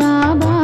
बाबा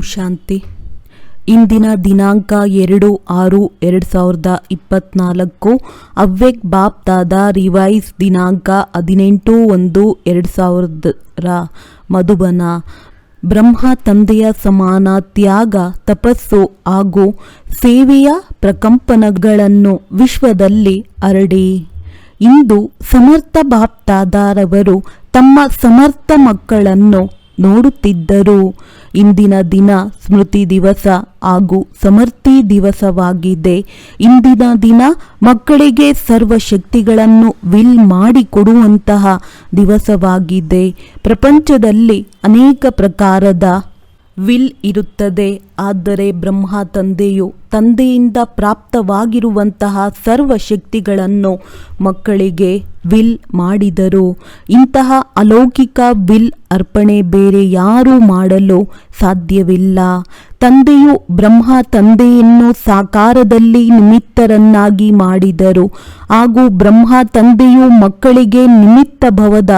ಶಾಂತಿ. ಇಂದಿನ ದಿನಾಂಕ ಎರಡು ಆರು ಎರಡು ಸಾವಿರದ ಇಪ್ಪತ್ನಾಲ್ಕು. ಅವ್ಯಕ್ ಬಾಪ್ ದಾದಾ ರಿವೈಸ್ ದಿನಾಂಕ ಹದಿನೆಂಟು ಒಂದು ಎರಡು ಸಾವಿರದರ ಮಧುಬನ. ಬ್ರಹ್ಮ ತಂದೆಯ ಸಮಾನ ತ್ಯಾಗ, ತಪಸ್ಸು ಹಾಗೂ ಸೇವೆಯ ಪ್ರಕಂಪನಗಳನ್ನು ವಿಶ್ವದಲ್ಲಿ ಹರಡಿ. ಇಂದು ಸಮರ್ಥ ದಾದಾರವರು ತಮ್ಮ ಸಮರ್ಥ ಮಕ್ಕಳನ್ನು ನೋಡುತ್ತಿದ್ದರು. ಇಂದಿನ ದಿನ ಸ್ಮೃತಿ ದಿವಸ ಹಾಗೂ ಸಮರ್ಥಿ ದಿವಸವಾಗಿದೆ. ಇಂದಿನ ದಿನ ಮಕ್ಕಳಿಗೆ ಸರ್ವ ಶಕ್ತಿಗಳನ್ನು ವಿಲ್ ಮಾಡಿಕೊಡುವಂತಹ ದಿವಸವಾಗಿದೆ. ಪ್ರಪಂಚದಲ್ಲಿ ಅನೇಕ ಪ್ರಕಾರದ ವಿಲ್ ಇರುತ್ತದೆ. ಆದರೆ ಬ್ರಹ್ಮ ತಂದೆಯು ತಂದೆಯಿಂದ ಪ್ರಾಪ್ತವಾಗಿರುವಂತಹ ಸರ್ವ ಶಕ್ತಿಗಳನ್ನು ಮಕ್ಕಳಿಗೆ ವಿಲ್ ಮಾಡಿದರು. ಇಂತಹ ಅಲೌಕಿಕ ವಿಲ್ ಅರ್ಪಣೆ ಬೇರೆ ಯಾರೂ ಮಾಡಲು ಸಾಧ್ಯವಿಲ್ಲ. ತಂದೆಯು ಬ್ರಹ್ಮ ತಂದೆಯನ್ನು ಸಾಕಾರದಲ್ಲಿ ನಿಮಿತ್ತರನ್ನಾಗಿ ಮಾಡಿದರು. ಹಾಗೂ ಬ್ರಹ್ಮ ತಂದೆಯು ಮಕ್ಕಳಿಗೆ ನಿಮಿತ್ತ ಭವದ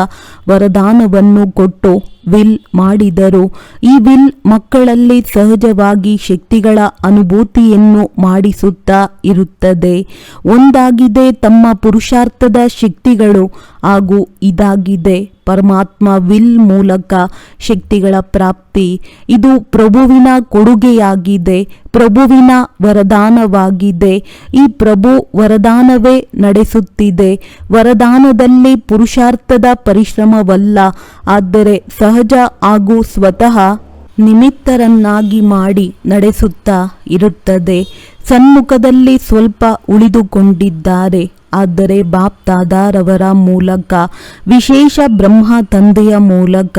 ವರದಾನವನ್ನು ಕೊಟ್ಟು ವಿಲ್ ಮಾಡಿದರು. ಈ ವಿಲ್ ಮಕ್ಕಳಲ್ಲಿ ಸಹಜವಾಗಿ ಶಕ್ತಿಗಳ ಅನುಭೂತಿಯನ್ನು ಮಾಡಿಸುತ್ತಾ ಇರುತ್ತದೆ. ಒಂದಾಗಿದೆ ತಮ್ಮ ಪುರುಷಾರ್ಥದ ಶಕ್ತಿಗಳು ಹಾಗೂ ಇದಾಗಿದೆ. ಪರಮಾತ್ಮ ವಿಲ್ ಮೂಲಕ ಶಕ್ತಿಗಳ ಪ್ರಾಪ್ತಿ. ಇದು ಪ್ರಭುವಿನ ಕೊಡುಗೆಯಾಗಿದೆ. ಪ್ರಭುವಿನ ವರದಾನವಾಗಿದೆ. ಈ ಪ್ರಭು ವರದಾನವೇ ನಡೆಸುತ್ತಿದೆ. ವರದಾನದಲ್ಲಿ ಪುರುಷಾರ್ಥದ ಪರಿಶ್ರಮವಲ್ಲ. ಆದರೆ ಸಹಜ ಹಾಗೂ ಸ್ವತಃ ನಿಮಿತ್ತರನ್ನಾಗಿ ಮಾಡಿ ನಡೆಸುತ್ತಾ ಇರುತ್ತದೆ. ಸನ್ಮುಖದಲ್ಲಿ ಸ್ವಲ್ಪ ಉಳಿದುಕೊಂಡಿದ್ದಾರೆ. ಆದರೆ ಬಾಪ್ ದಾದಾರವರ ಮೂಲಕ, ವಿಶೇಷ ಬ್ರಹ್ಮ ತಂದೆಯ ಮೂಲಕ,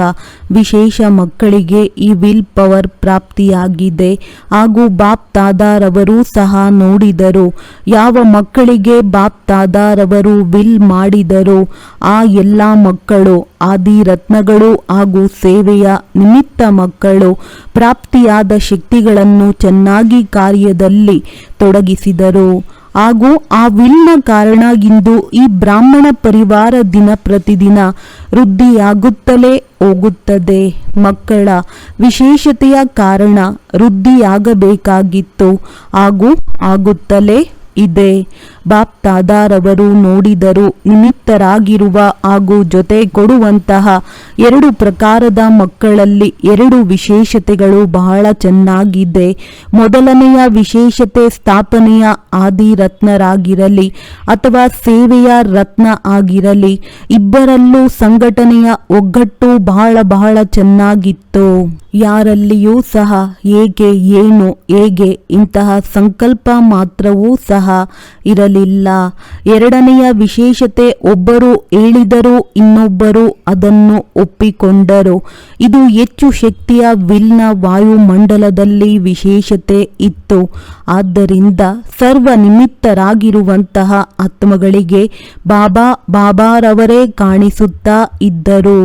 ವಿಶೇಷ ಮಕ್ಕಳಿಗೆ ಈ ವಿಲ್ ಪವರ್ ಪ್ರಾಪ್ತಿಯಾಗಿದೆ. ಹಾಗೂ ಬಾಪ್ ದಾದಾರವರು ಸಹ ನೋಡಿದರು. ಯಾವ ಮಕ್ಕಳಿಗೆ ಬಾಪ್ ದಾದಾರವರು ವಿಲ್ ಮಾಡಿದರು, ಆ ಎಲ್ಲ ಮಕ್ಕಳು ಆದಿ ರತ್ನಗಳು ಹಾಗೂ ಸೇವೆಯ ನಿಮಿತ್ತ ಮಕ್ಕಳು ಪ್ರಾಪ್ತಿಯಾದ ಶಕ್ತಿಗಳನ್ನು ಚೆನ್ನಾಗಿ ಕಾರ್ಯದಲ್ಲಿ ತೊಡಗಿಸಿದರು. ಹಾಗೂ ಆ ವಿಲ್ನ ಕಾರಣ ಇಂದು ಈ ಬ್ರಾಹ್ಮಣ ಪರಿವಾರ ದಿನ ಪ್ರತಿದಿನ ವೃದ್ಧಿಯಾಗುತ್ತಲೇ ಹೋಗುತ್ತದೆ. ಮಕ್ಕಳ ವಿಶೇಷತೆಯ ಕಾರಣ ವೃದ್ಧಿಯಾಗಬೇಕಾಗಿತ್ತು ಹಾಗೂ ಆಗುತ್ತಲೇ ಇದೆ. ಬಾಪ್ ದಾದಾರವರು ನೋಡಿದರು, ನಿಮಿತ್ತರಾಗಿರುವ ಹಾಗೂ ಜೊತೆ ಕೊಡುವಂತಹ ಎರಡು ಪ್ರಕಾರದ ಮಕ್ಕಳಲ್ಲಿ ಎರಡು ವಿಶೇಷತೆಗಳು ಬಹಳ ಚೆನ್ನಾಗಿದೆ. ಮೊದಲನೆಯ ವಿಶೇಷತೆ ಸ್ಥಾಪನೆಯ ಆದಿ ರತ್ನರಾಗಿರಲಿ ಅಥವಾ ಸೇವೆಯ ರತ್ನ ಆಗಿರಲಿ, ಇಬ್ಬರಲ್ಲೂ ಸಂಘಟನೆಯ ಒಗ್ಗಟ್ಟು ಬಹಳ ಬಹಳ ಚೆನ್ನಾಗಿತ್ತು. ಯಾರಲ್ಲಿಯೂ ಸಹ ಹೇಗೆ, ಏನು, ಹೇಗೆ ಇಂತಹ ಸಂಕಲ್ಪ ಮಾತ್ರವೂ ಸಹ ಇರಲಿಲ್ಲ ಎರಡನೆಯ ವಿಶೇಷತೆ, ಒಬ್ಬರು ಹೇಳಿದರು ಇನ್ನೊಬ್ಬರು ಅದನ್ನು ಒಪ್ಪಿಕೊಂಡರು. ಇದು ಹೆಚ್ಚು ಶಕ್ತಿಯ ವಿಲ್ನ ವಾಯುಮಂಡಲದಲ್ಲಿ ವಿಶೇಷತೆ ಇತ್ತು. ಆದ್ದರಿಂದ ಸರ್ವ ನಿಮಿತ್ತರಾಗಿರುವಂತಹ ಆತ್ಮಗಳಿಗೆ ಬಾಬಾ ಬಾಬಾರವರೇ ಕಾಣಿಸುತ್ತಾ ಇದ್ದರು.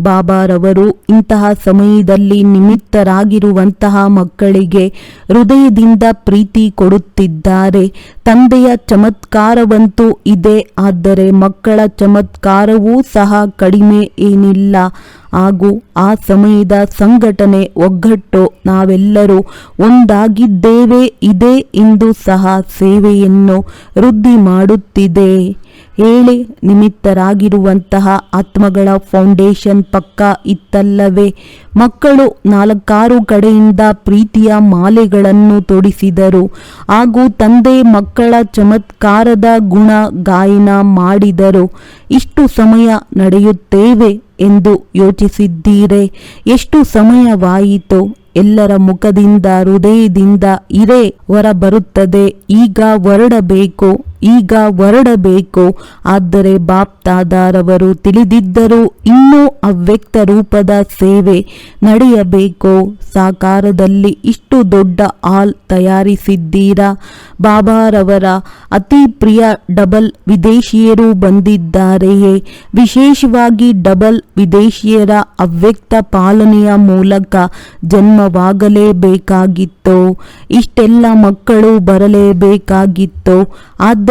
ಬಾಬಾರವರು ಇಂತಹ ಸಮಯದಲ್ಲಿ ನಿಮಿತ್ತರಾಗಿರುವಂತಹ ಮಕ್ಕಳಿಗೆ ಹೃದಯದಿಂದ ಪ್ರೀತಿ ಕೊಡುತ್ತಿದ್ದಾರೆ. ತಂದೆಯ ಚಮತ್ಕಾರವಂತೂ ಇದೆ, ಆದರೆ ಮಕ್ಕಳ ಚಮತ್ಕಾರವೂ ಸಹ ಕಡಿಮೆ ಏನಿಲ್ಲ. ಹಾಗೂ ಆ ಸಮಯದ ಸಂಘಟನೆ ಒಗ್ಗಟ್ಟು ನಾವೆಲ್ಲರೂ ಒಂದಾಗಿದ್ದೇವೆ, ಇದೆ ಎಂದು ಸಹ ಸೇವೆಯನ್ನು ವೃದ್ಧಿ ಮಾಡುತ್ತಿದೆ. ಹೇಳಿ ನಿಮಿತ್ತರಾಗಿರುವಂತಹ ಆತ್ಮಗಳ ಫೌಂಡೇಶನ್ ಪಕ್ಕ ಇತ್ತಲ್ಲವೇ? ಮಕ್ಕಳು ನಾಲ್ಕಾರು ಕಡೆಯಿಂದ ಪ್ರೀತಿಯ ಮಾಲೆಗಳನ್ನು ತೊಡಿಸಿದರು. ಹಾಗೂ ತಂದೆ ಮಕ್ಕಳ ಚಮತ್ಕಾರದ ಗುಣ ಗಾಯನ ಮಾಡಿದರು. ಇಷ್ಟು ಸಮಯ ನಡೆಯುತ್ತೇವೆ ಎಂದು ಯೋಚಿಸಿದ್ದೀರೆ? ಎಷ್ಟು ಸಮಯವಾಯಿತು? ಎಲ್ಲರ ಮುಖದಿಂದ, ಹೃದಯದಿಂದ ಇರೇ ಹೊರಬರುತ್ತದೆ. ಈಗ ಹೊರಡಬೇಕು. ಈಗ ಹೊರಡಬೇಕು. ಆದರೆ ಬಾಪ್ತಾದಾರವರು ತಿಳಿದಿದ್ದರೂ ಇನ್ನೂ ಅವ್ಯಕ್ತ ರೂಪದ ಸೇವೆ ನಡೆಯಬೇಕು. ಸಾಕಾರದಲ್ಲಿ ಇಷ್ಟು ದೊಡ್ಡ ಹಾಲ್ ತಯಾರಿಸಿದ್ದೀರಾ? ಬಾಬಾರವರ ಅತಿ ಪ್ರಿಯ ಡಬಲ್ ವಿದೇಶಿಯರು ಬಂದಿದ್ದಾರೆಯೇ? ವಿಶೇಷವಾಗಿ ಡಬಲ್ ವಿದೇಶಿಯರ ಅವ್ಯಕ್ತ ಪಾಲನೆಯ ಮೂಲಕ ಜನ್ಮವಾಗಲೇಬೇಕಾಗಿತ್ತು. ಇಷ್ಟೆಲ್ಲ ಮಕ್ಕಳು ಬರಲೇಬೇಕಾಗಿತ್ತು. ಆದ್ದರಿಂದ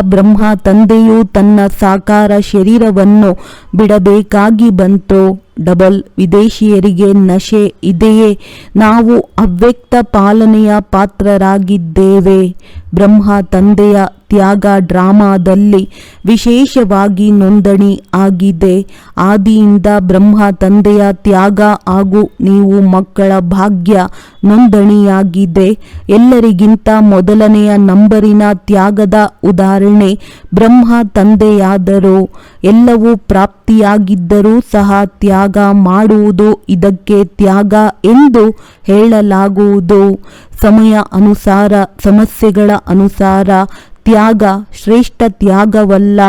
ಬ್ರಹ್ಮ ತಂದೆಯು ತನ್ನ ಸಾಕಾರ ಶರೀರವನ್ನು ಬಿಡಬೇಕಾಗಿ ಬಂತು. ಡಬಲ್ ವಿದೇಶಿಯರಿಗೆ ನಶೆ ಇದೆಯೇ? ನಾವು ಅವ್ಯಕ್ತ ಪಾಲನೆಯ ಪಾತ್ರರಾಗಿದ್ದೇವೆ. ಬ್ರಹ್ಮ ತಂದೆಯ ತ್ಯಾಗ ಡ್ರಾಮಾದಲ್ಲಿ ವಿಶೇಷವಾಗಿ ನೋಂದಣಿ ಆಗಿದೆ. ಆದಿಯಿಂದ ಬ್ರಹ್ಮ ತಂದೆಯ ತ್ಯಾಗ ಹಾಗೂ ನೀವು ಮಕ್ಕಳ ಭಾಗ್ಯ ನೋಂದಣಿಯಾಗಿದೆ. ಎಲ್ಲರಿಗಿಂತ ಮೊದಲನೆಯ ನಂಬರಿನ ತ್ಯಾಗದ ಉದಾಹರಣೆ ಬ್ರಹ್ಮ ತಂದೆಯಾದರೂ. ಎಲ್ಲವೂ ಪ್ರಾಪ್ತಿಯಾಗಿದ್ದರೂ ಸಹ ತ್ಯಾಗ ಮಾಡುವುದು ಇದಕ್ಕೆ ತ್ಯಾಗ ಎಂದು ಹೇಳಲಾಗುವುದು. ಸಮಯ ಅನುಸಾರ, ಸಮಸ್ಯೆಗಳ ಅನುಸಾರ ತ್ಯಾಗ ಶ್ರೇಷ್ಠ ತ್ಯಾಗವಲ್ಲ.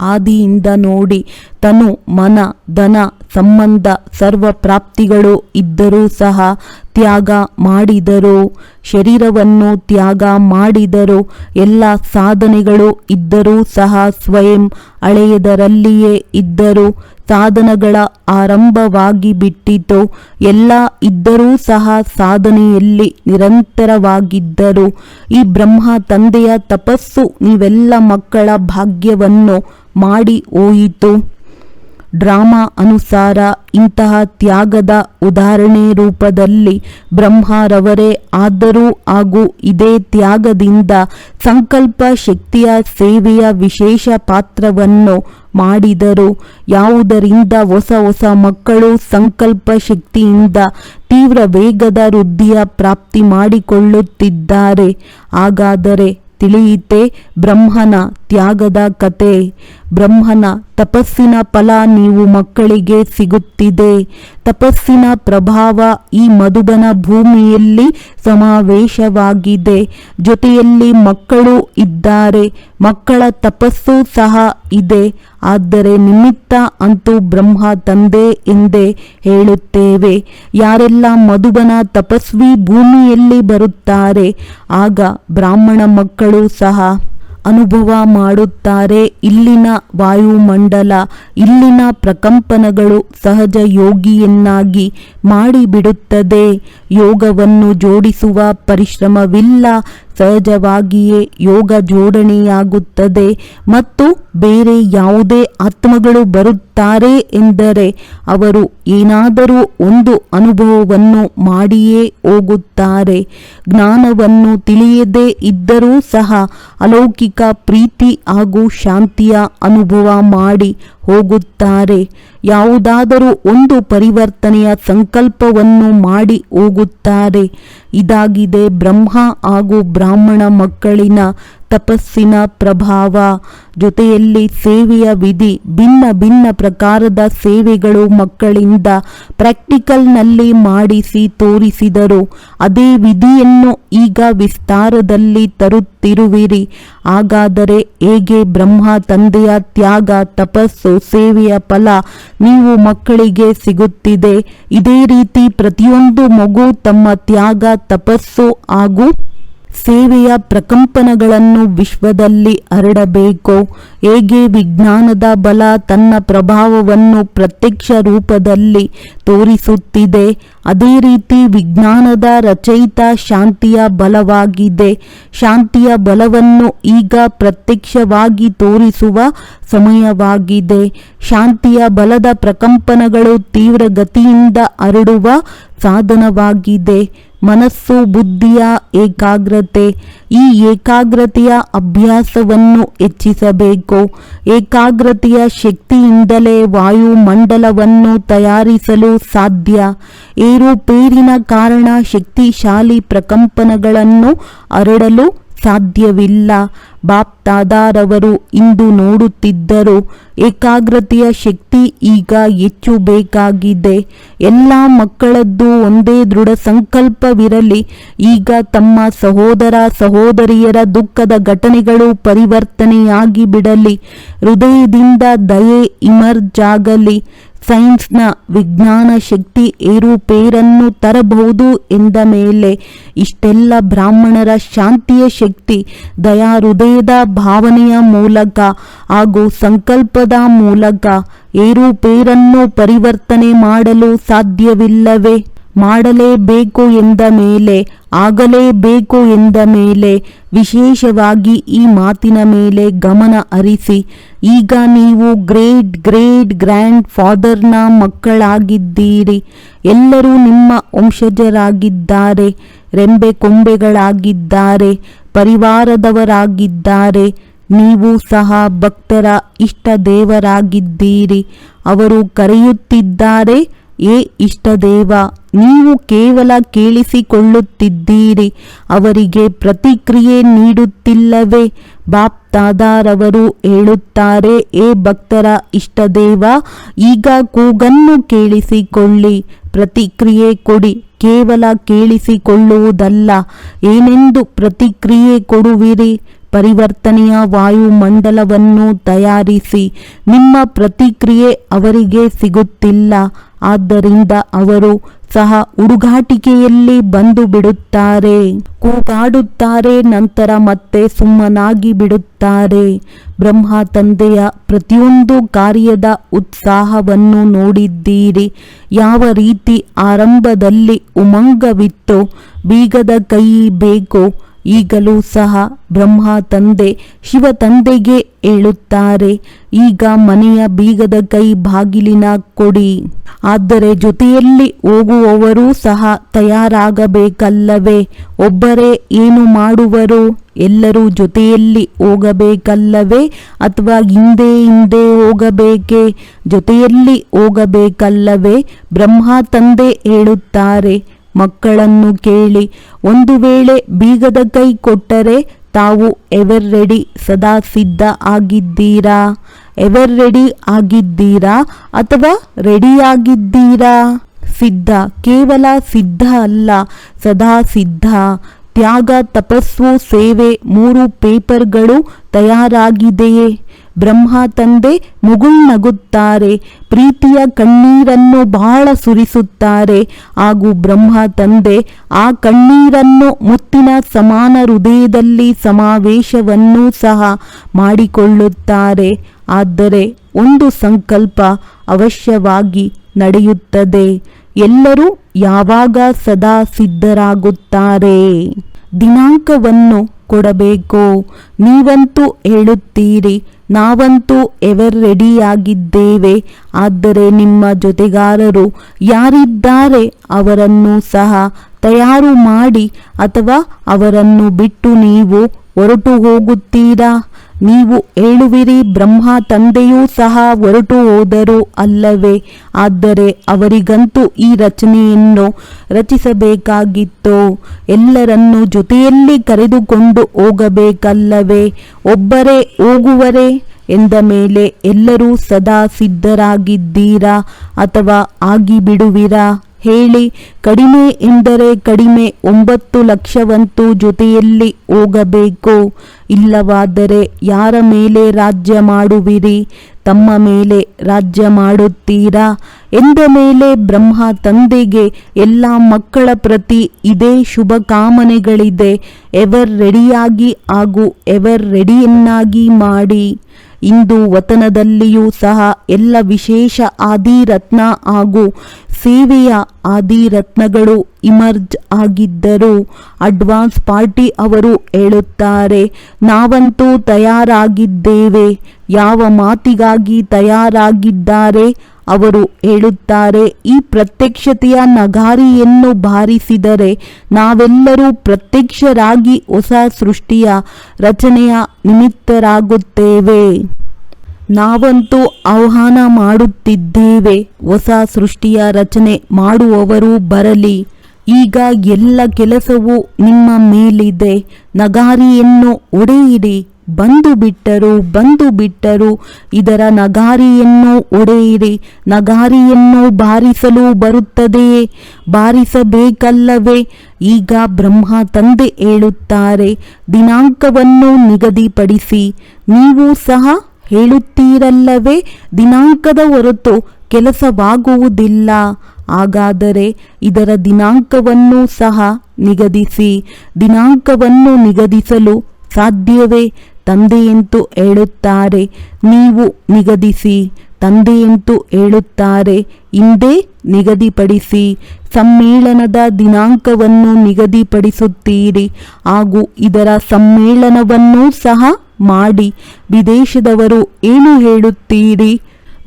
ಆದಿಯಿಂದ ನೋಡಿ, ತನು ಮನ, ಧನ ಸಂಬಂಧ ಸರ್ವ ಪ್ರಾಪ್ತಿಗಳು ಇದ್ದರೂ ಸಹ ತ್ಯಾಗ ಮಾಡಿದರು. ಶರೀರವನ್ನು ತ್ಯಾಗ ಮಾಡಿದರು. ಎಲ್ಲ ಸಾಧನೆಗಳು ಇದ್ದರೂ ಸಹ ಸ್ವಯಂ ಹಳೆಯದರಲ್ಲಿಯೇ ಇದ್ದರು. ಸಾಧನಗಳ ಆರಂಭವಾಗಿ ಬಿಟ್ಟಿತು. ಎಲ್ಲ ಇದ್ದರೂ ಸಹ ಸಾಧನೆಯಲ್ಲಿ ನಿರಂತರವಾಗಿದ್ದರು. ಈ ಬ್ರಹ್ಮ ತಂದೆಯ ತಪಸ್ಸು ನೀವೆಲ್ಲ ಮಕ್ಕಳ ಭಾಗ್ಯವನ್ನು ಮಾಡಿ ಹೋಯಿತು. ಡ್ರಾಮಾ ಅನುಸಾರ ಇಂತಹ ತ್ಯಾಗದ ಉದಾಹರಣೆ ರೂಪದಲ್ಲಿ ಬ್ರಹ್ಮರವರೇ ಆದರೂ ಹಾಗೂ ಇದೇ ತ್ಯಾಗದಿಂದ ಸಂಕಲ್ಪ ಶಕ್ತಿಯ ಸೇವೆಯ ವಿಶೇಷ ಪಾತ್ರವನ್ನು ಮಾಡಿದರು. ಯಾವುದರಿಂದ ಹೊಸ ಹೊಸ ಮಕ್ಕಳು ಸಂಕಲ್ಪ ಶಕ್ತಿಯಿಂದ ತೀವ್ರ ವೇಗದ ವೃದ್ಧಿಯ ಪ್ರಾಪ್ತಿ ಮಾಡಿಕೊಳ್ಳುತ್ತಿದ್ದಾರೆ. ಹಾಗಾದರೆ ತಿಳಿಯಿತೆ ಬ್ರಹ್ಮನ ತ್ಯಾಗದ ಕತೆ ಬ್ರಹ್ಮನ ತಪಸ್ಸಿನ ಫಲ ನೀವು ಮಕ್ಕಳಿಗೆ ಸಿಗುತ್ತಿದೆ. ತಪಸ್ಸಿನ ಪ್ರಭಾವ ಈ ಮಧುಬನ ಭೂಮಿಯಲ್ಲಿ ಸಮಾವೇಶವಾಗಿದೆ. ಜೊತೆಯಲ್ಲಿ ಮಕ್ಕಳು ಇದ್ದಾರೆ. ಮಕ್ಕಳ ತಪಸ್ಸು ಸಹ ಇದೆ. ಆದರೆ ನಿಮಿತ್ತ ಅಂತೂ ಬ್ರಹ್ಮ ತಂದೆ ಎಂದೇ ಹೇಳುತ್ತೇವೆ. ಯಾರೆಲ್ಲ ಮಧುಬನ ತಪಸ್ವಿ ಭೂಮಿಯಲ್ಲಿ ಬರುತ್ತಾರೆ, ಆಗ ಬ್ರಾಹ್ಮಣ ಮಕ್ಕಳು ಸಹ ಅನುಭವ ಮಾಡುತ್ತಾರೆ. ಇಲ್ಲಿನ ವಾಯುಮಂಡಲ ಇಲ್ಲಿನ ಪ್ರಕಂಪನಗಳು ಸಹಜ ಯೋಗಿಯನ್ನಾಗಿ ಮಾಡಿಬಿಡುತ್ತದೆ. ಯೋಗವನ್ನು ಜೋಡಿಸುವ ಪರಿಶ್ರಮವಿಲ್ಲ. ಸಹಜವಾಗಿಯೇ ಯೋಗ ಜೋಡಣೆಯಾಗುತ್ತದೆ ಮತ್ತು ಬೇರೆ ಯಾವುದೇ ಆತ್ಮಗಳು ಬರುತ್ತಾರೆ ಎಂದರೆ ಅವರು ಏನಾದರೂ ಒಂದು ಅನುಭವವನ್ನು ಮಾಡಿಯೇ ಹೋಗುತ್ತಾರೆ. ಜ್ಞಾನವನ್ನು ತಿಳಿಯದೇ ಇದ್ದರೂ ಸಹ ಅಲೌಕಿಕ ಪ್ರೀತಿ ಹಾಗೂ ಶಾಂತಿಯ ಅನುಭವ ಮಾಡಿ ಹೋಗುತ್ತಾರೆ. ಯಾವುದಾದರೂ ಒಂದು ಪರಿವರ್ತನೆಯ ಸಂಕಲ್ಪವನ್ನು ಮಾಡಿ ಹೋಗುತ್ತಾರೆ. ಇದಾಗಿದೆ. ಬ್ರಹ್ಮ ಹಾಗೂ ಬ್ರಾಹ್ಮಣ ಮಕ್ಕಳಿನ ತಪಸ್ಸಿನ ಪ್ರಭಾವ ಜೊತೆಯಲ್ಲಿ ಸೇವೆಯ ವಿಧಿ, ಭಿನ್ನ ಭಿನ್ನ ಪ್ರಕಾರದ ಸೇವೆಗಳು ಮಕ್ಕಳಿಂದ ಪ್ರಾಕ್ಟಿಕಲ್ನಲ್ಲಿ ಮಾಡಿಸಿ ತೋರಿಸಿದರು. ಅದೇ ವಿಧಿಯನ್ನು ಈಗ ವಿಸ್ತಾರದಲ್ಲಿ ತರುತ್ತಿರುವಿರಿ. ಹಾಗಾದರೆ ಹೇಗೆ ಬ್ರಹ್ಮ ತಂದೆಯ ತ್ಯಾಗ, ತಪಸ್ಸು, ಸೇವೆಯ ಫಲ ನೀವು ಮಕ್ಕಳಿಗೆ ಸಿಗುತ್ತಿದೆ? ಇದೇ ರೀತಿ ಪ್ರತಿಯೊಂದು ಮಗು ತಮ್ಮ ತ್ಯಾಗ, ತಪಸ್ಸು ಹಾಗೂ ಸೇವೆಯ ಪ್ರಕಂಪನಗಳನ್ನು ವಿಶ್ವದಲ್ಲಿ ಹರಡಬೇಕು? ಹೇಗೆ ವಿಜ್ಞಾನದ ಬಲ ತನ್ನ ಪ್ರಭಾವವನ್ನು ಪ್ರತ್ಯಕ್ಷ ರೂಪದಲ್ಲಿ ತೋರಿಸುತ್ತಿದೆ? ಅದೇ ರೀತಿ ವಿಜ್ಞಾನದ ರಚಯಿತ ಶಾಂತಿಯ ಬಲವಾಗಿದೆ. ಶಾಂತಿಯ ಬಲವನ್ನು ಈಗ ಪ್ರತ್ಯಕ್ಷವಾಗಿ ತೋರಿಸುವ ಸಮಯವಾಗಿದೆ. ಶಾಂತಿಯ ಬಲದ ಪ್ರಕಂಪನಗಳು ತೀವ್ರ ಗತಿಯಿಂದ ಹರಡುವ ಸಾಧನವಾಗಿದೆ. ಮನಸ್ಸು, ಬುದ್ಧಿಯ ಏಕಾಗ್ರತೆ, ಈ ಏಕಾಗ್ರತೆಯ ಅಭ್ಯಾಸವನ್ನು ಹೆಚ್ಚಿಸಬೇಕು. ಏಕಾಗ್ರತೆಯ ಶಕ್ತಿಯಿಂದಲೇ ವಾಯುಮಂಡಲವನ್ನು ತಯಾರಿಸಲು ಸಾಧ್ಯ. ಏರುಪೇರಿನ ಕಾರಣ ಶಕ್ತಿಶಾಲಿ ಪ್ರಕಂಪನಗಳನ್ನು ಹರಡಲು ಸಾಧ್ಯವಿಲ್ಲ. ಬಾಪ್ತಾದಾರವರು ಇಂದು ನೋಡುತ್ತಿದ್ದರು, ಏಕಾಗ್ರತೆಯ ಶಕ್ತಿ ಈಗ ಹೆಚ್ಚು ಬೇಕಾಗಿದೆ. ಎಲ್ಲ ಮಕ್ಕಳದ್ದು ಒಂದೇ ದೃಢ ಸಂಕಲ್ಪವಿರಲಿ. ಈಗ ತಮ್ಮ ಸಹೋದರ ಸಹೋದರಿಯರ ದುಃಖದ ಘಟನೆಗಳು ಪರಿವರ್ತನೆಯಾಗಿ ಬಿಡಲಿ ಹೃದಯದಿಂದ ದಯೆ ಇಮರ್ಜ್ ಆಗಲಿ ಸೈನ್ಸ್ನ ವಿಜ್ಞಾನ ಶಕ್ತಿ ಏರುಪೇರನ್ನು ತರಬಹುದು ಎಂದ ಮೇಲೆ ಇಷ್ಟೆಲ್ಲ ಬ್ರಾಹ್ಮಣರ ಶಾಂತಿಯ ಶಕ್ತಿ ದಯಾ ಹೃದಯದ ಭಾವನೆಯ ಮೂಲಕ ಹಾಗೂ ಸಂಕಲ್ಪದ ಮೂಲಕ ಏರುಪೇರನ್ನು ಪರಿವರ್ತನೆ ಮಾಡಲು ಸಾಧ್ಯವಿಲ್ಲವೇ? ಮಾಡಲೇಬೇಕು ಎಂದ ಮೇಲೆ, ಆಗಲೇಬೇಕು ಎಂದ ಮೇಲೆ, ವಿಶೇಷವಾಗಿ ಈ ಮಾತಿನ ಮೇಲೆ ಗಮನ ಹರಿಸಿ, ಈಗ ನೀವು ಗ್ರೇಟ್ ಗ್ರೇಟ್ ಗ್ರ್ಯಾಂಡ್ ಫಾದರ್ನ ಮಕ್ಕಳಾಗಿದ್ದೀರಿ. ಎಲ್ಲರೂ ನಿಮ್ಮ ವಂಶಜರಾಗಿದ್ದಾರೆ, ರೆಂಬೆ ಕೊಂಬೆಗಳಾಗಿದ್ದಾರೆ, ಪರಿವಾರದವರಾಗಿದ್ದಾರೆ, ನೀವು ಸಹ ಭಕ್ತರ ಇಷ್ಟ ದೇವರಾಗಿದ್ದೀರಿ ಅವರು ಕರೆಯುತ್ತಿದ್ದಾರೆ ಏ ಇಷ್ಟದೇವ, ನೀವು ಕೇವಲ ಕೇಳಿಸಿಕೊಳ್ಳುತ್ತಿದ್ದೀರಿ, ಅವರಿಗೆ ಪ್ರತಿಕ್ರಿಯೆ ನೀಡುತ್ತಿಲ್ಲವೇ? ಬಾಪ್ತಾದಾರವರು ಹೇಳುತ್ತಾರೆ, ಏ ಭಕ್ತರ ಇಷ್ಟದೇವ, ಈಗ ಕೂಗನ್ನು ಕೇಳಿಸಿಕೊಳ್ಳಿ, ಪ್ರತಿಕ್ರಿಯೆ ಕೊಡಿ, ಕೇವಲ ಕೇಳಿಸಿಕೊಳ್ಳುವುದಲ್ಲ, ಏನೆಂದು ಪ್ರತಿಕ್ರಿಯೆ ಕೊಡುವಿರಿ? ಪರಿವರ್ತನೆಯ ವಾಯುಮಂಡಲವನ್ನು ತಯಾರಿಸಿ, ನಿಮ್ಮ ಪ್ರತಿಕ್ರಿಯೆ ಅವರಿಗೆ ಸಿಗುತ್ತಿಲ್ಲ. ಆದ್ದರಿಂದ ಅವರು ಸಹ ಹುಡುಗಾಟಿಕೆಯಲ್ಲಿ ಬಂದು ಬಿಡುತ್ತಾರೆ ಕೂಗಾಡುತ್ತಾರೆ, ನಂತರ ಮತ್ತೆ ಸುಮ್ಮನಾಗಿ ಬಿಡುತ್ತಾರೆ. ಬ್ರಹ್ಮ ತಂದೆಯ ಪ್ರತಿಯೊಂದು ಕಾರ್ಯದ ಉತ್ಸಾಹವನ್ನು ನೋಡಿದ್ದೀರಿ. ಯಾವ ರೀತಿ ಆರಂಭದಲ್ಲಿ ಉಮಂಗವಿತ್ತು, ಬೀಗದ ಕೈ ಬೇಕು ಈಗಲೂ ಸಹ ಬ್ರಹ್ಮ ತಂದೆ ಶಿವ ತಂದೆಗೆ ಹೇಳುತ್ತಾರೆ ಈಗ ಮನೆಯ ಬೀಗದ ಕೈ ಬಾಗಿಲಿನ ಕೊಡಿ. ಆದರೆ ಜೊತೆಯಲ್ಲಿ ಹೋಗುವವರೂ ಸಹ ತಯಾರಾಗಬೇಕಲ್ಲವೇ? ಒಬ್ಬರೇ ಏನು ಮಾಡುವರು? ಎಲ್ಲರೂ ಜೊತೆಯಲ್ಲಿ ಹೋಗಬೇಕಲ್ಲವೇ? ಅಥವಾ ಹಿಂದೆ ಹಿಂದೆ ಹೋಗಬೇಕೇ? ಜೊತೆಯಲ್ಲಿ ಹೋಗಬೇಕಲ್ಲವೇ? ಬ್ರಹ್ಮ ತಂದೆ ಹೇಳುತ್ತಾರೆ ಮಕ್ಕಳನ್ನು ಕೇಳಿ, ಒಂದು ವೇಳೆ ಬೀಗದ ಕೈ ಕೊಟ್ಟರೆ ತಾವು ಎವರ್ ರೆಡಿ ಸದಾ ಸಿದ್ಧ ಆಗಿದ್ದೀರಾ? ಎವರ್ ರೆಡಿ ಆಗಿದ್ದೀರಾ ಅಥವಾ ರೆಡಿಯಾಗಿದ್ದೀರಾ? ಸಿದ್ಧ, ಕೇವಲ ಸಿದ್ಧ ಅಲ್ಲ, ಸದಾ ಸಿದ್ಧ. ತ್ಯಾಗ, ತಪಸ್ಸು, ಸೇವೆ, ಮೂರು ಪೇಪರ್ಗಳು ತಯಾರಾಗಿದೆಯೇ? ಬ್ರಹ್ಮ ತಂದೆ ಮುಗುಳ್ನಗುತ್ತಾರೆ, ಪ್ರೀತಿಯ ಕಣ್ಣೀರನ್ನು ಬಹಳ ಸುರಿಸುತ್ತಾರೆ. ಹಾಗೂ ಬ್ರಹ್ಮ ತಂದೆ ಆ ಕಣ್ಣೀರನ್ನು ಮುತ್ತಿನ ಸಮಾನ ಹೃದಯದಲ್ಲಿ ಸಮಾವೇಶವನ್ನು ಸಹ ಮಾಡಿಕೊಳ್ಳುತ್ತಾರೆ. ಆದರೆ ಒಂದು ಸಂಕಲ್ಪ ಅವಶ್ಯವಾಗಿ ನಡೆಯುತ್ತದೆ. ಎಲ್ಲರೂ ಯಾವಾಗ ಸದಾ ಸಿದ್ಧರಾಗುತ್ತಾರೆ? ದಿನಾಂಕವನ್ನು ಕೊಡಬೇಕು. ನೀವಂತೂ ಹೇಳುತ್ತೀರಿ ನಾವಂತೂ ಎವರ್ ರೆಡಿಯಾಗಿದ್ದೇವೆ ಆದರೆ ನಿಮ್ಮ ಜೊತೆಗಾರರು ಯಾರಿದ್ದಾರೆ ಅವರನ್ನು ಸಹ ತಯಾರು ಮಾಡಿ ಅಥವಾ ಅವರನ್ನು ಬಿಟ್ಟು ನೀವು ಹೊರಟು ಹೋಗುತ್ತೀರಾ? ನೀವು ಹೇಳುವಿರಿ ಬ್ರಹ್ಮ ತಂದೆಯೂ ಸಹ ಹೊರಟು ಹೋದರು ಅಲ್ಲವೇ? ಆದರೆ ಅವರಿಗಂತೂ ಈ ರಚನೆಯನ್ನು ರಚಿಸಬೇಕಾಗಿತ್ತು. ಎಲ್ಲರನ್ನು ಜೊತೆಯಲ್ಲಿ ಕರೆದುಕೊಂಡು ಹೋಗಬೇಕಲ್ಲವೇ? ಒಬ್ಬರೇ ಹೋಗುವರೇ? ಎಂದ ಮೇಲೆ ಎಲ್ಲರೂ ಸದಾ ಸಿದ್ಧರಾಗಿದ್ದೀರಾ ಅಥವಾ ಆಗಿಬಿಡುವಿರಾ? ಹೇಳಿ, ಕಡಿಮೆ ಎಂದರೆ ಕಡಿಮೆ ಒಂಬತ್ತು ಲಕ್ಷವಂತೂ ಜೊತೆಯಲ್ಲಿ ಹೋಗಬೇಕು. ಇಲ್ಲವಾದರೆ ಯಾರ ಮೇಲೆ ರಾಜ್ಯ ಮಾಡುವಿರಿ? ತಮ್ಮ ಮೇಲೆ ರಾಜ್ಯ ಮಾಡುತ್ತೀರಾ? ಎಂದ ಮೇಲೆ ಬ್ರಹ್ಮ ತಂದೆಗೆ ಎಲ್ಲ ಮಕ್ಕಳ ಪ್ರತಿ ಇದೇ ಶುಭ ಕಾಮನೆಗಳಿದೆ. ಎವರ್ ರೆಡಿಯಾಗಿ ಹಾಗೂ ಎವರ್ ರೆಡಿಯನ್ನಾಗಿ ಮಾಡಿ. ಇಂದು ವತನದಲ್ಲಿಯೂ ಸಹ ಎಲ್ಲ ವಿಶೇಷ ಆದಿರತ್ನ ಹಾಗೂ ಸೇವೆಯ ಆದಿರತ್ನಗಳು ಇಮರ್ಜ್ ಆಗಿದ್ದರು ಅಡ್ವಾನ್ಸ್ ಪಾರ್ಟಿ ಅವರು ಹೇಳುತ್ತಾರೆ, ನಾವಂತೂ ತಯಾರಾಗಿದ್ದೇವೆ, ಯಾವ ಮಾತಿಗಾಗಿ ತಯಾರಾಗಿದ್ದಾರೆ? ಅವರು ಹೇಳುತ್ತಾರೆ, ಈ ಪ್ರತ್ಯಕ್ಷತೆಯ ನಗಾರಿಯನ್ನು ಬಾರಿಸಿದರೆ ನಾವೆಲ್ಲರೂ ಪ್ರತ್ಯಕ್ಷರಾಗಿ ಹೊಸ ಸೃಷ್ಟಿಯ ರಚನೆಯ ನಿಮಿತ್ತರಾಗುತ್ತೇವೆ. ನಾವಂತೂ ಆಹ್ವಾನ ಮಾಡುತ್ತಿದ್ದೇವೆ. ಹೊಸ ಸೃಷ್ಟಿಯ ರಚನೆ ಮಾಡುವವರು ಬರಲಿ. ಈಗ ಎಲ್ಲ ಕೆಲಸವೂ ನಿಮ್ಮ ಮೇಲಿದೆ. ನಗಾರಿಯನ್ನು ಒಡೆಯಿರಿ. ಬಂದು ಬಿಟ್ಟರು ಬಂದು ಬಿಟ್ಟರು. ಇದರ ನಗಾರಿಯನ್ನು ಒಡೆಯಿರಿ. ನಗಾರಿಯನ್ನು ಬಾರಿಸಲು ಬರುತ್ತದೆಯೇ ಬಾರಿಸಬೇಕಲ್ಲವೇ? ಈಗ ಬ್ರಹ್ಮ ತಂದೆ ಹೇಳುತ್ತಾರೆ. ದಿನಾಂಕವನ್ನು ನಿಗದಿಪಡಿಸಿ. ನೀವು ಸಹ ಹೇಳುತ್ತೀರಲ್ಲವೇ? ದಿನಾಂಕದ ಹೊರತು ಕೆಲಸವಾಗುವುದಿಲ್ಲ. ಹಾಗಾದರೆ ಇದರ ದಿನಾಂಕವನ್ನು ಸಹ ನಿಗದಿಸಿ, ದಿನಾಂಕವನ್ನು ನಿಗದಿಸಲು ಸಾಧ್ಯವೇ? ತಂದೆಯಂತೂ ಹೇಳುತ್ತಾರೆ, ನೀವು ನಿಗದಿಸಿ. ತಂದೆಯಂತೂ ಹೇಳುತ್ತಾರೆ ಹಿಂದೆ ನಿಗದಿಪಡಿಸಿ. ಸಮ್ಮೇಳನದ ದಿನಾಂಕವನ್ನು ನಿಗದಿಪಡಿಸುತ್ತೀರಿ. ಹಾಗೂ ಇದರ ಸಮ್ಮೇಳನವನ್ನೂ ಸಹ ಮಾಡಿ ವಿದೇಶದವರು ಏನು ಹೇಳುತ್ತೀರಿ?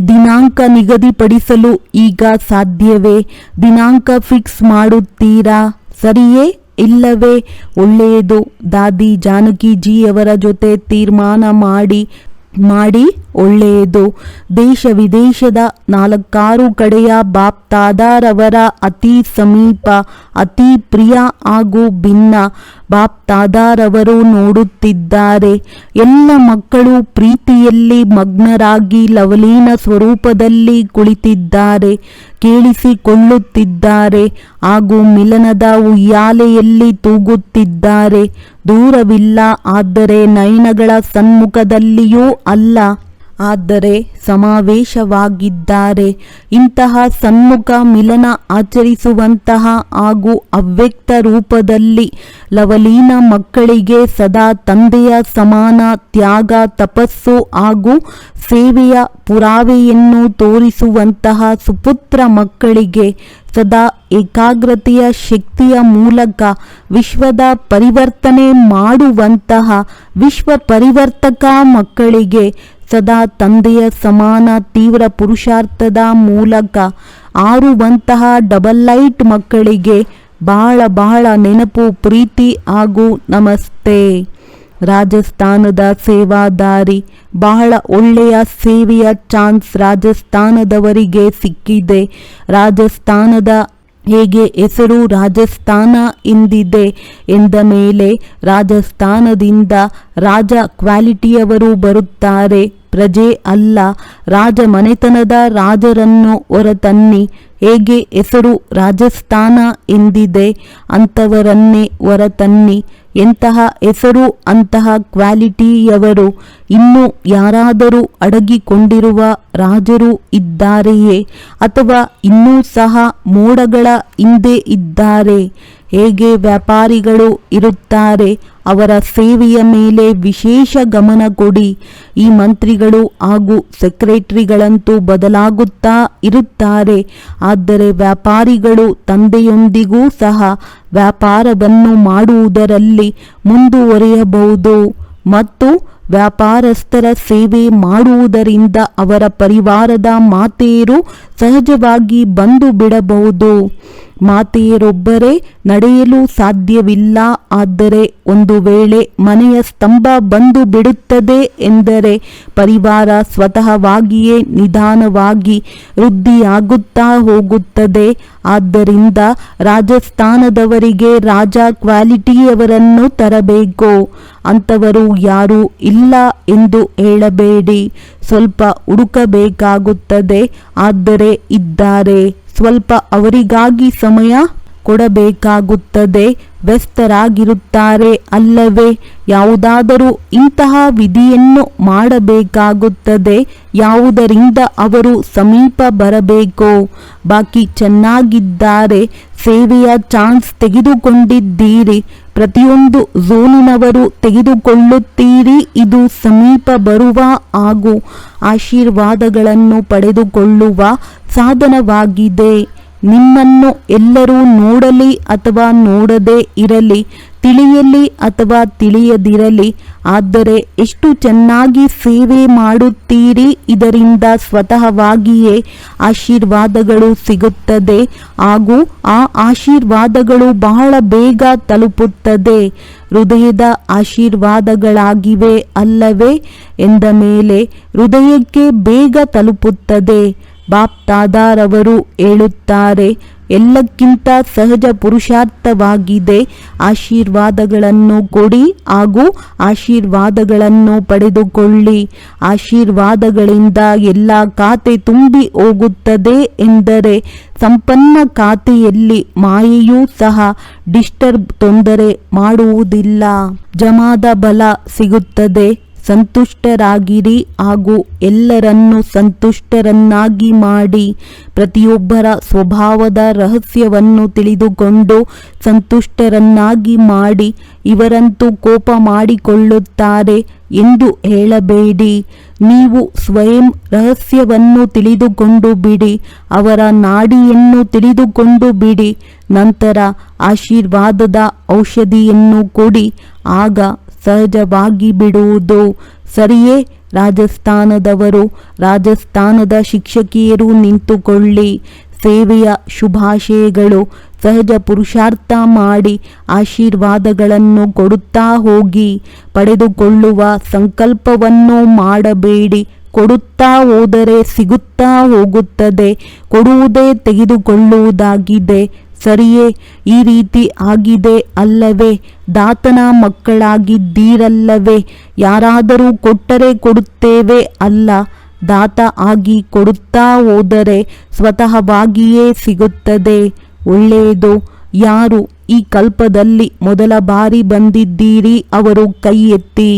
ದಿನಾಂಕ ನಿಗದಿಪಡಿಸಲು ಈಗ ಸಾಧ್ಯವೇ? ದಿನಾಂಕ ಫಿಕ್ಸ್ ಮಾಡುತ್ತೀರಾ? ಸರಿಯೇ? ಇಲ್ಲವೇ? ಒಳ್ಳೆಯದು. ದಾದಿ ಜಾನಕಿಜಿಯವರ ಜೊತೆ ತೀರ್ಮಾನ ಮಾಡಿ ಮಾಡಿ. ಒಳ್ಳೆಯದು. ದೇಶ ವಿದೇಶದ ನಾಲ್ಕಾರು ಕಡೆಯ ಬಾಪ್ತಾದಾರವರ ಅತಿ ಸಮೀಪ, ಅತಿ ಪ್ರಿಯ ಹಾಗೂ ಭಿನ್ನ ಬಾಪ್ತಾದಾರವರು ನೋಡುತ್ತಿದ್ದಾರೆ. ಎಲ್ಲ ಮಕ್ಕಳು ಪ್ರೀತಿಯಲ್ಲಿ ಮಗ್ನರಾಗಿ ಲವಲೀನ ಸ್ವರೂಪದಲ್ಲಿ ಕುಳಿತಿದ್ದಾರೆ, ಕೇಳಿಸಿಕೊಳ್ಳುತ್ತಿದ್ದಾರೆ ಹಾಗೂ ಮಿಲನದ ಉಯ್ಯಾಲೆಯಲ್ಲಿ ತೂಗುತ್ತಿದ್ದಾರೆ. ದೂರವಿಲ್ಲ, ಆದರೆ ನಯನಗಳ ಸನ್ಮುಖದಲ್ಲಿಯೂ ಅಲ್ಲ. ಆದರೆ ಸಮಾವೇಶವಾಗಿದ್ದಾರೆ. ಇಂತಹ ಸಣ್ಮುಖ ಮಿಲನ ಆಚರಿಸುವಂತಹ ಹಾಗೂ ಅವ್ಯಕ್ತ ರೂಪದಲ್ಲಿ ಲವಲೀನ ಮಕ್ಕಳಿಗೆ ಸದಾ ತಂದೆಯ ಸಮಾನ ತ್ಯಾಗ, ತಪಸ್ಸು ಹಾಗೂ ಸೇವೆಯ ಪುರಾವೆಯನ್ನು ತೋರಿಸುವಂತಹ ಸುಪುತ್ರ ಮಕ್ಕಳಿಗೆ ಸದಾ ಏಕಾಗ್ರತೆಯ ಶಕ್ತಿಯ ಮೂಲಕ ವಿಶ್ವದ ಪರಿವರ್ತನೆ ಮಾಡುವಂತಹ ವಿಶ್ವ ಪರಿವರ್ತಕ ಮಕ್ಕಳಿಗೆ ಸದಾ ತಂದೆಯ ಸಮಾನ ತೀವ್ರ ಪುರುಷಾರ್ಥದ ಮೂಲಕ ಆರುವಂತಹ ಡಬಲ್ ಲೈಟ್ ಮಕ್ಕಳಿಗೆ ಬಹಳ ಬಹಳ ನೆನಪು, ಪ್ರೀತಿ ಹಾಗೂ ನಮಸ್ತೆ. ರಾಜಸ್ಥಾನದ ಸೇವಾದಾರಿ ಬಹಳ ಒಳ್ಳೆಯ ಸೇವೆಯ ಚಾನ್ಸ್ ರಾಜಸ್ಥಾನದವರಿಗೆ ಸಿಕ್ಕಿದೆ. ರಾಜಸ್ಥಾನದ ಹೇಗೆ ಹೆಸರು ರಾಜಸ್ಥಾನ ಎಂದಿದೆ ಎಂದ ಮೇಲೆ ರಾಜಸ್ಥಾನದಿಂದ ರಾಜ ಕ್ವಾಲಿಟಿಯವರು ಬರುತ್ತಾರೆ. ಪ್ರಜೆ ಅಲ್ಲ. ರಾಜ ಮನೆತನದ ರಾಜರನ್ನು ಹೊರತನ್ನಿ. ಹೇಗೆ ಹೆಸರು ರಾಜಸ್ಥಾನ ಎಂದಿದೆ ಅಂಥವರನ್ನೇ ಹೊರತನ್ನಿ. ಎಂತಹ ಹೆಸರು, ಅಂತಹ ಕ್ವಾಲಿಟಿಯವರು ಇನ್ನೂ ಯಾರಾದರೂ ಅಡಗಿಕೊಂಡಿರುವ ರಾಜರು ಇದ್ದಾರೆಯೇ? ಅಥವಾ ಇನ್ನೂ ಸಹ ಮೋಡಗಳ ಹಿಂದೆ ಇದ್ದಾರೆ? ಹೇಗೆ ವ್ಯಾಪಾರಿಗಳು ಇರುತ್ತಾರೆ? ಅವರ ಸೇವೆಯ ಮೇಲೆ ವಿಶೇಷ ಗಮನ ಕೊಡಿ. ಈ ಮಂತ್ರಿಗಳು ಹಾಗೂ ಸೆಕ್ರೆಟರಿಗಳಂತೂ ಬದಲಾಗುತ್ತಾ ಇರುತ್ತಾರೆ. ಆದರೆ ವ್ಯಾಪಾರಿಗಳು ತಂದೆಯೊಂದಿಗೂ ಸಹ ವ್ಯಾಪಾರವನ್ನು ಮಾಡುವುದರಲ್ಲಿ ಮುಂದುವರಿಯಬಹುದು. ಮತ್ತು ವ್ಯಾಪಾರಸ್ಥರ ಸೇವೆ ಮಾಡುವುದರಿಂದ ಅವರ ಪರಿವಾರದ ಮಾತೆಯರು ಸಹಜವಾಗಿ ಬಂದು ಬಿಡಬಹುದು. ಮಾತೆಯರೊಬ್ಬರೇ ನಡೆಯಲು ಸಾಧ್ಯವಿಲ್ಲ. ಆದರೆ ಒಂದು ವೇಳೆ ಮನೆಯ ಸ್ತಂಭ ಬಂದು ಬಿಡುತ್ತದೆ ಎಂದರೆ ಪರಿವಾರ ಸ್ವತಃವಾಗಿಯೇ ನಿಧಾನವಾಗಿ ವೃದ್ಧಿಯಾಗುತ್ತಾ ಹೋಗುತ್ತದೆ. ಆದ್ದರಿಂದ ರಾಜಸ್ಥಾನದವರಿಗೆ ರಾಜ ಕ್ವಾಲಿಟಿಯವರನ್ನು ತರಬೇಕು. ಅಂಥವರು ಯಾರೂ ಇಲ್ಲ ಎಂದು ಹೇಳಬೇಡಿ. ಸ್ವಲ್ಪ ಹುಡುಕಬೇಕಾಗುತ್ತದೆ. ಆದರೆ ಇದ್ದಾರೆ. ಸ್ವಲ್ಪ ಅವರಿಗಾಗಿ ಸಮಯ ಕೊಡಬೇಕಾಗುತ್ತದೆ. ವ್ಯಸ್ತರಾಗಿರುತ್ತಾರೆ ಅಲ್ಲವೇ ಯಾವುದಾದರೂ ಇಂತಹ ವಿಧಿಯನ್ನು ಮಾಡಬೇಕಾಗುತ್ತದೆ. ಯಾವುದರಿಂದ ಅವರು ಸಮೀಪ ಬರಬೇಕು? ಬಾಕಿ ಚೆನ್ನಾಗಿದ್ದಾರೆ, ಸೇವೆಯ ಚಾನ್ಸ್ ತೆಗೆದುಕೊಂಡಿದ್ದೀರಿ, ಪ್ರತಿಯೊಂದು ಝೋನಿನವರು ತೆಗೆದುಕೊಳ್ಳುತ್ತೀರಿ, ಇದು ಸಮೀಪ ಬರುವ ಹಾಗೂ ಆಶೀರ್ವಾದಗಳನ್ನು ಪಡೆದುಕೊಳ್ಳುವ ಸಾಧನವಾಗಿದೆ. ನಿಮ್ಮನ್ನು ಎಲ್ಲರೂ ನೋಡಲಿ ಅಥವಾ ನೋಡದೇ ಇರಲಿ, ತಿಳಿಯಲಿ ಅಥವಾ ತಿಳಿಯದಿರಲಿ, ಆದರೆ ಎಷ್ಟು ಚೆನ್ನಾಗಿ ಸೇವೆ ಮಾಡುತ್ತೀರಿ ಇದರಿಂದ ಸ್ವತಃವಾಗಿಯೇ ಆಶೀರ್ವಾದಗಳು ಸಿಗುತ್ತದೆ ಹಾಗೂ ಆ ಆಶೀರ್ವಾದಗಳು ಬಹಳ ಬೇಗ ತಲುಪುತ್ತದೆ. ಹೃದಯದ ಆಶೀರ್ವಾದಗಳಾಗಿವೆ ಅಲ್ಲವೇ? ಎಂದ ಮೇಲೆ ಹೃದಯಕ್ಕೆ ಬೇಗ ತಲುಪುತ್ತದೆ. ಬಾಪ್ ತಾದಾರವರು ಹೇಳುತ್ತಾರೆ, ಎಲ್ಲಕ್ಕಿಂತ ಸಹಜ ಪುರುಷಾರ್ಥವಾಗಿದೆ, ಆಶೀರ್ವಾದಗಳನ್ನು ಕೊಡಿ ಹಾಗೂ ಆಶೀರ್ವಾದಗಳನ್ನು ಪಡೆದುಕೊಳ್ಳಿ. ಆಶೀರ್ವಾದಗಳಿಂದ ಎಲ್ಲ ಖಾತೆ ತುಂಬಿ ಹೋಗುತ್ತದೆ ಎಂದರೆ ಸಂಪನ್ನ ಖಾತೆಯಲ್ಲಿ ಮಾಯೆಯೂ ಸಹ ಡಿಸ್ಟರ್ಬ್ ತೊಂದರೆ ಮಾಡುವುದಿಲ್ಲ. ಜಮಾದ ಬಲ ಸಿಗುತ್ತದೆ. ಸಂತುಷ್ಟರಾಗಿರಿ ಹಾಗೂ ಎಲ್ಲರನ್ನು ಸಂತುಷ್ಟರನ್ನಾಗಿ ಮಾಡಿ. ಪ್ರತಿಯೊಬ್ಬರ ಸ್ವಭಾವದ ರಹಸ್ಯವನ್ನು ತಿಳಿದುಕೊಂಡು ಸಂತುಷ್ಟರನ್ನಾಗಿ ಮಾಡಿ, ಇವರಂತೂ ಕೋಪ ಮಾಡಿಕೊಳ್ಳುತ್ತಾರೆ ಎಂದು ಹೇಳಬೇಡಿ. ನೀವು ಸ್ವಯಂ ರಹಸ್ಯವನ್ನು ತಿಳಿದುಕೊಂಡು ಬಿಡಿ, ಅವರ ನಾಡಿಯನ್ನು ತಿಳಿದುಕೊಂಡು ಬಿಡಿ. ನಂತರ ಆಶೀರ್ವಾದದ ಔಷಧಿಯನ್ನು ಕೊಡಿ, ಆಗ ಸಹಜವಾಗಿ ಬಿಡುವುದು ಸರಿಯೇ, ರಾಜಸ್ಥಾನದವರು, ರಾಜಸ್ಥಾನದ ಶಿಕ್ಷಕಿಯರು ನಿಂತುಕೊಳ್ಳಿ. ಸೇವೆಯ ಶುಭಾಶಯಗಳು ಸಹಜ ಪುರುಷಾರ್ಥ ಮಾಡಿ ಆಶೀರ್ವಾದಗಳನ್ನು ಕೊಡುತ್ತಾ ಹೋಗಿ. ಪಡೆದುಕೊಳ್ಳುವ ಸಂಕಲ್ಪವನ್ನು ಮಾಡಬೇಡಿ. ಕೊಡುತ್ತಾ ಹೋದರೆ ಸಿಗುತ್ತಾ ಹೋಗುತ್ತದೆ. ಕೊಡುವುದೇ ತೆಗೆದುಕೊಳ್ಳುವುದಾಗಿದೆ. ಸರಿಯೇ, ಈ ರೀತಿ ಆಗಿದೆ ಅಲ್ಲವೇ, ದಾತನ ಮಕ್ಕಳಾಗಿದ್ದೀರಲ್ಲವೇ, ಯಾರಾದರೂ ಕೊಟ್ಟರೆ ಕೊಡುತ್ತೇವೆ ಅಲ್ಲ, ದಾತ ಆಗಿ ಕೊಡುತ್ತಾ ಹೋದರೆ ಸ್ವತಃವಾಗಿಯೇ ಸಿಗುತ್ತದೆ. ಒಳ್ಳೆಯದು, ಯಾರು ಈ ಕಲ್ಪದಲ್ಲಿ ಮೊದಲ ಬಾರಿ ಬಂದಿದ್ದೀರಿ, ಅವರು ಕೈ ಎತ್ತಿ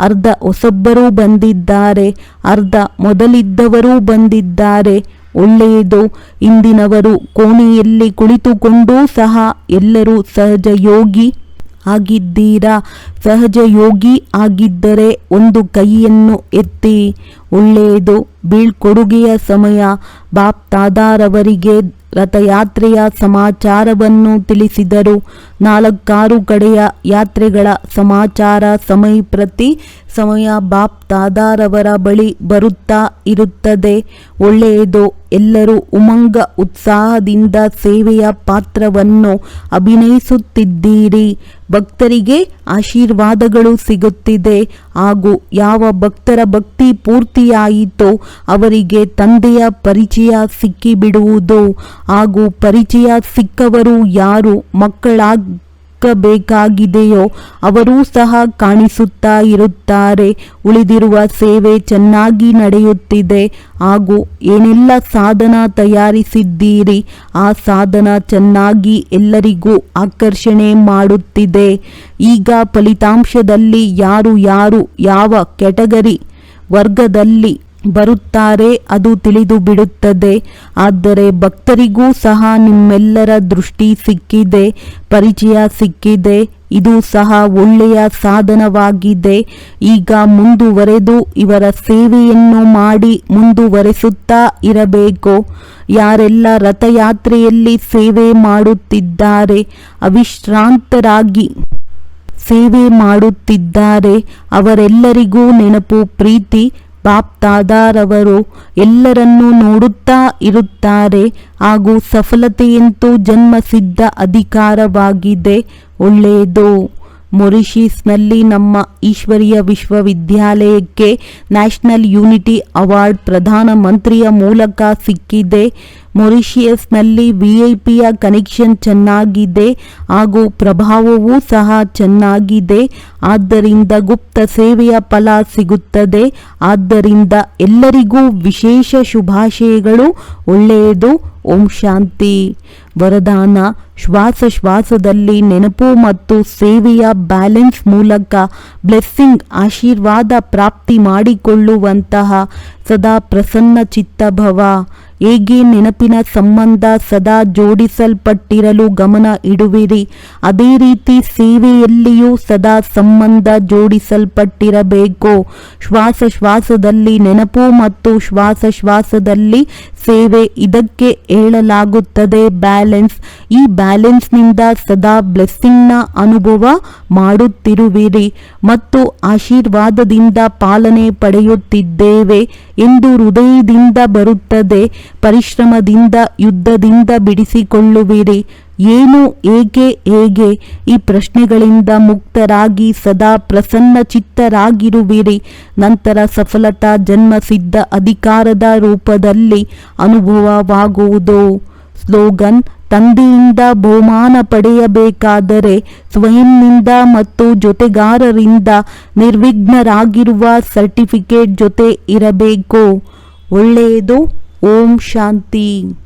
ಅರ್ಧ ಹೊಸಬ್ಬರೂ ಬಂದಿದ್ದಾರೆ, ಅರ್ಧ ಮೊದಲಿದ್ದವರೂ ಬಂದಿದ್ದಾರೆ ಒಳ್ಳೆಯದು. ಇಂದಿನವರು ಕೋಣೆಯಲ್ಲಿ ಕುಳಿತುಕೊಂಡೂ ಸಹ ಎಲ್ಲರೂ ಸಹಜ ಯೋಗಿ ಆಗಿದ್ದೀರಾ? ಸಹಜ ಯೋಗಿ ಆಗಿದ್ದರೆ ಒಂದು ಕೈಯನ್ನು ಎತ್ತಿ ಒಳ್ಳೆಯದು. ಬೀಳ್ಕೊಡುಗೆಯ ಸಮಯ. ಬಾಪ್ ತಾದಾರವರಿಗೆ ರಥಯಾತ್ರೆಯ ಸಮಾಚಾರವನ್ನು ತಿಳಿಸಿದರು. ನಾಲ್ಕಾರು ಕಡೆಯ ಯಾತ್ರೆಗಳ ಸಮಾಚಾರ ಸಮಯ ಪ್ರತಿ ಸಮಯ ಬಾಪ್ ತಾದಾರವರ ಬಳಿ ಬರುತ್ತಾ ಇರುತ್ತದೆ. ಒಳ್ಳೆಯದು. ಎಲ್ಲರೂ ಉಮಂಗ ಉತ್ಸಾಹದಿಂದ ಸೇವೆಯ ಪಾತ್ರವನ್ನು ಅಭಿನಯಿಸುತ್ತಿದ್ದೀರಿ. ಭಕ್ತರಿಗೆ ಆಶೀರ್ವಾದಗಳು ಸಿಗುತ್ತಿದೆ. ಹಾಗೂ ಯಾವ ಭಕ್ತರ ಭಕ್ತಿ ಪೂರ್ತಿಯಾಯಿತೋ ಅವರಿಗೆ ತಂದೆಯ ಪರಿಚಯ ಸಿಕ್ಕಿಬಿಡುವುದು ಹಾಗೂ ಪರಿಚಯ ಸಿಕ್ಕವರು ಯಾರು ಮಕ್ಕಳಾಗಬೇಕಾಗಿದೆಯೋ ಅವರೂ ಸಹ ಕಾಣಿಸುತ್ತಾ ಇರುತ್ತಾರೆ. ಉಳಿದಿರುವ ಸೇವೆ ಚೆನ್ನಾಗಿ ನಡೆಯುತ್ತಿದೆ. ಹಾಗೂ ಏನೆಲ್ಲ ಸಾಧನ ತಯಾರಿಸಿದ್ದೀರಿ, ಆ ಸಾಧನ ಚೆನ್ನಾಗಿ ಎಲ್ಲರಿಗೂ ಆಕರ್ಷಣೆ ಮಾಡುತ್ತಿದೆ. ಈಗ ಫಲಿತಾಂಶದಲ್ಲಿ ಯಾರು ಯಾರು ಯಾವ ಕ್ಯಾಟಗರಿ ವರ್ಗದಲ್ಲಿ ಬರುತ್ತಾರೆ, ಅದು ತಿಳಿದು ಬಿಡುತ್ತದೆ. ಆದರೆ ಭಕ್ತರಿಗೂ ಸಹ ನಿಮ್ಮೆಲ್ಲರ ದೃಷ್ಟಿ ಸಿಕ್ಕಿದೆ, ಪರಿಚಯ ಸಿಕ್ಕಿದೆ, ಇದು ಸಹ ಒಳ್ಳೆಯ ಸಾಧನವಾಗಿದೆ. ಈಗ ಮುಂದುವರೆದು ಇವರ ಸೇವೆಯನ್ನು ಮಾಡಿ ಮುಂದುವರೆಸುತ್ತಾ ಇರಬೇಕು. ಯಾರೆಲ್ಲ ರಥಯಾತ್ರೆಯಲ್ಲಿ ಸೇವೆ ಮಾಡುತ್ತಿದ್ದಾರೆ, ಅವಿಶ್ರಾಂತರಾಗಿ ಸೇವೆ ಮಾಡುತ್ತಿದ್ದಾರೆ, ಅವರೆಲ್ಲರಿಗೂ ನೆನಪು, ಪ್ರೀತಿ ಬಾಪ್ ತಾದಾರವರು ಎಲ್ಲರನ್ನೂ ನೋಡುತ್ತಾ ಇರುತ್ತಾರೆ ಹಾಗೂ ಸಫಲತೆಯಂತೂ ಜನ್ಮಸಿದ್ಧ ಅಧಿಕಾರವಾಗಿದೆ ಒಳ್ಳೆಯದು. ಮೊರಿಷಿಯಸ್ನಲ್ಲಿ ನಮ್ಮ ಈಶ್ವರೀಯ ವಿಶ್ವವಿದ್ಯಾಲಯಕ್ಕೆ ನ್ಯಾಷನಲ್ ಯೂನಿಟಿ ಅವಾರ್ಡ್ ಪ್ರಧಾನಮಂತ್ರಿಯ ಮೂಲಕ ಸಿಕ್ಕಿದೆ. ಮೊರಿಷಿಯಸ್ನಲ್ಲಿ ವಿಐಪಿಯ ಕನೆಕ್ಷನ್ ಚೆನ್ನಾಗಿದೆ ಹಾಗೂ ಪ್ರಭಾವವೂ ಸಹ ಚೆನ್ನಾಗಿದೆ. ಆದ್ದರಿಂದ ಗುಪ್ತ ಸೇವೆಯ ಫಲ ಸಿಗುತ್ತದೆ. ಆದ್ದರಿಂದ ಎಲ್ಲರಿಗೂ ವಿಶೇಷ ಶುಭಾಶಯಗಳು. ಒಳ್ಳೆಯದು. ಓಂ ಶಾಂತಿ. ವರದಾನ ಶ್ವಾಸ ಶ್ವಾಸದಲ್ಲಿ ನೆನಪು ಮತ್ತು ಸೇವೆಯ ಬ್ಯಾಲೆನ್ಸ್ ಮೂಲಕ ಬ್ಲೆಸ್ಸಿಂಗ್, ಆಶೀರ್ವಾದ ಪ್ರಾಪ್ತಿ ಮಾಡಿಕೊಳ್ಳುವಂತಹ ಸದಾ ಪ್ರಸನ್ನ ಚಿತ್ತಭವ. ಹೇಗೆ ನೆನಪಿನ ಸಂಬಂಧ ಸದಾ ಜೋಡಿಸಲ್ಪಟ್ಟಿರಲು ಗಮನ ಇಡುವಿರಿ. ಅದೇ ರೀತಿ ಸೇವೆಯಲ್ಲಿಯೂ ಸದಾ ಸಂಬಂಧ ಜೋಡಿಸಲ್ಪಟ್ಟಿರಬೇಕು. ಶ್ವಾಸಶ್ವಾಸದಲ್ಲಿ ನೆನಪು ಮತ್ತು ಶ್ವಾಸ ಶ್ವಾಸದಲ್ಲಿ ಸೇವೆ ಇದಕ್ಕೆ ಹೇಳಲಾಗುತ್ತದೆ. ಬ್ಯಾಲೆನ್ಸ್ ಈ ಬ್ಯಾಲೆನ್ಸ್ನಿಂದ ಸದಾ ಬ್ಲೆಸ್ಸಿಂಗ್ನ ಅನುಭವ ಮಾಡುತ್ತಿರುವಿರಿ ಮತ್ತು ಆಶೀರ್ವಾದದಿಂದ ಪಾಲನೆ ಪಡೆಯುತ್ತಿದ್ದೇವೆ ಎಂದು ಹೃದಯದಿಂದ ಬರುತ್ತದೆ. ಪರಿಶ್ರಮದಿಂದ, ಯುದ್ಧದಿಂದ ಬಿಡಿಸಿಕೊಳ್ಳುವಿರಿ. ಏನು ಏಕೆ ಹೇಗೆ? ಈ ಪ್ರಶ್ನೆಗಳಿಂದ ಮುಕ್ತರಾಗಿ ಸದಾ ಪ್ರಸನ್ನ ಚಿತ್ತರಾಗಿರುವಿರಿ ನಂತರ ಸಫಲತಾ ಜನ್ಮಸಿದ್ಧ ಅಧಿಕಾರದ ರೂಪದಲ್ಲಿ ಅನುಭವವಾಗುವುದು. ಸ್ಲೋಗನ್ ತಂದೆಯಿಂದ ಬಹುಮಾನ ಪಡೆಯಬೇಕಾದರೆ ಸ್ವಯಂನಿಂದ ಮತ್ತು ಜೊತೆಗಾರರಿಂದ ನಿರ್ವಿಘ್ನರಾಗಿರುವ ಸರ್ಟಿಫಿಕೇಟ್ ಜೊತೆ ಇರಬೇಕು. ಒಳ್ಳೆಯದು. ಓಂ ಶಾಂತಿ.